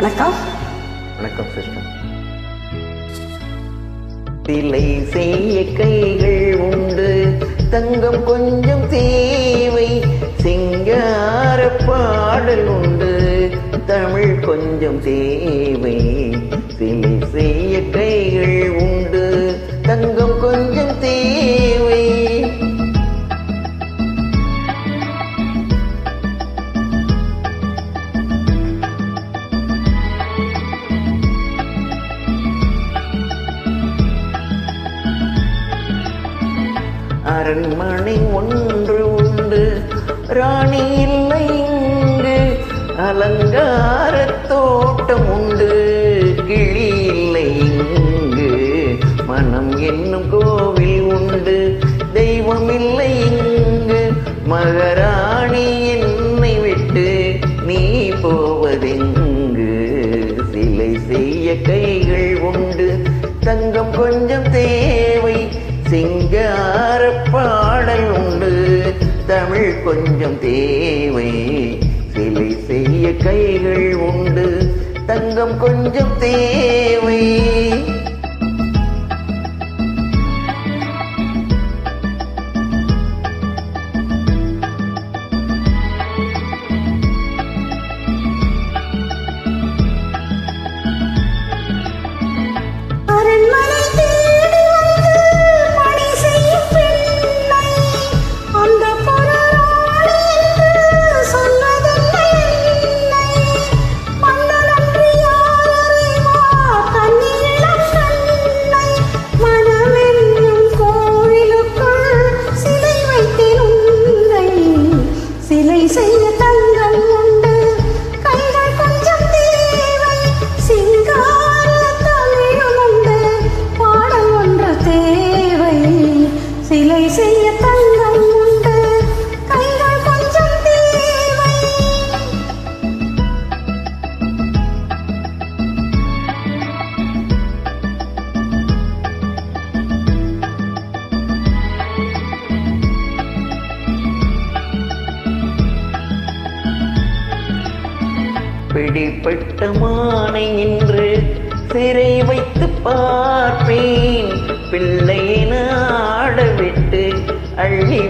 வணக்கம். வணக்கம் சிஸ்டர். சிலை செய்ய கைகள் உண்டு. தங்கம் கொஞ்சம் தேவை. சிங்கார பாடல் உண்டு. தமிழ் கொஞ்சம் தேவை. சிலை அரண்மனை ஒன்று உண்டு. ராணி இல்லை இங்கு. அலங்கார தோட்டம் உண்டு. கிளி இல்லை இங்கு. மனம் என்னும் கோவில் உண்டு. தெய்வம் இல்லை இங்கு. மகாராணி என்னை விட்டு நீ போவதெங்கு? சிலை செய்ய கைகள் உண்டு. தங்கம் கொஞ்சம் தேவை. சிங்க தமிழ் கொஞ்சம் தேவை. சிலை செய்ய கைகள் உண்டு. தங்கம் கொஞ்சம் தேவை. பிடிப்பட்ட மானை என்று சிறை வைத்து பார்ப்பேன். பிள்ளையின ஆடவிட்டு அள்ளி